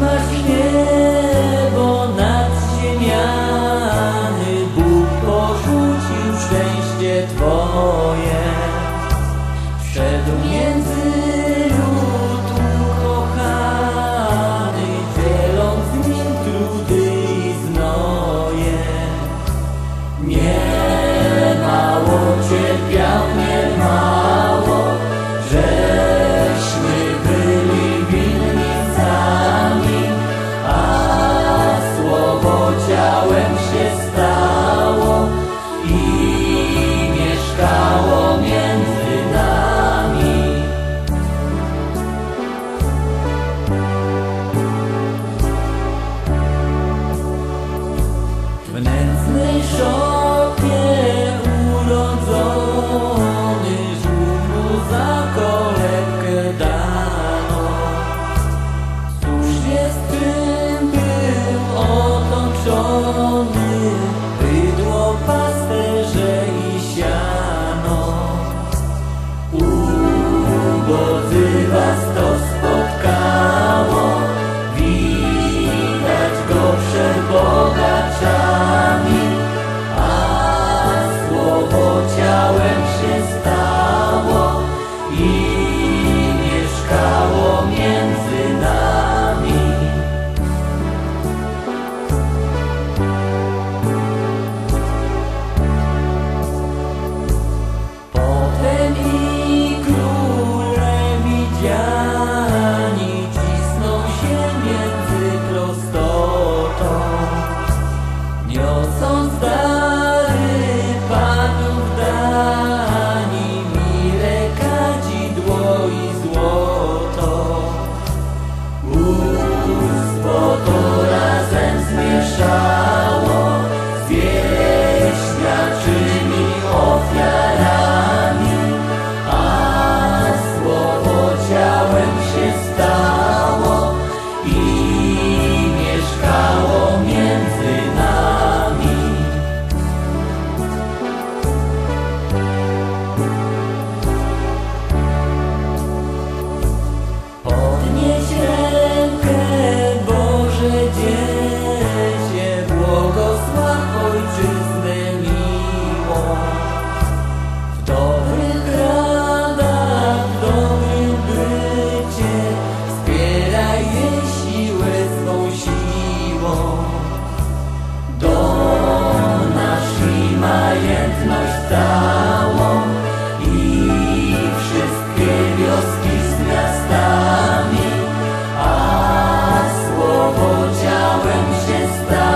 masz niebo nadziemiany, Bóg porzucił szczęście Twoje. sol. Christ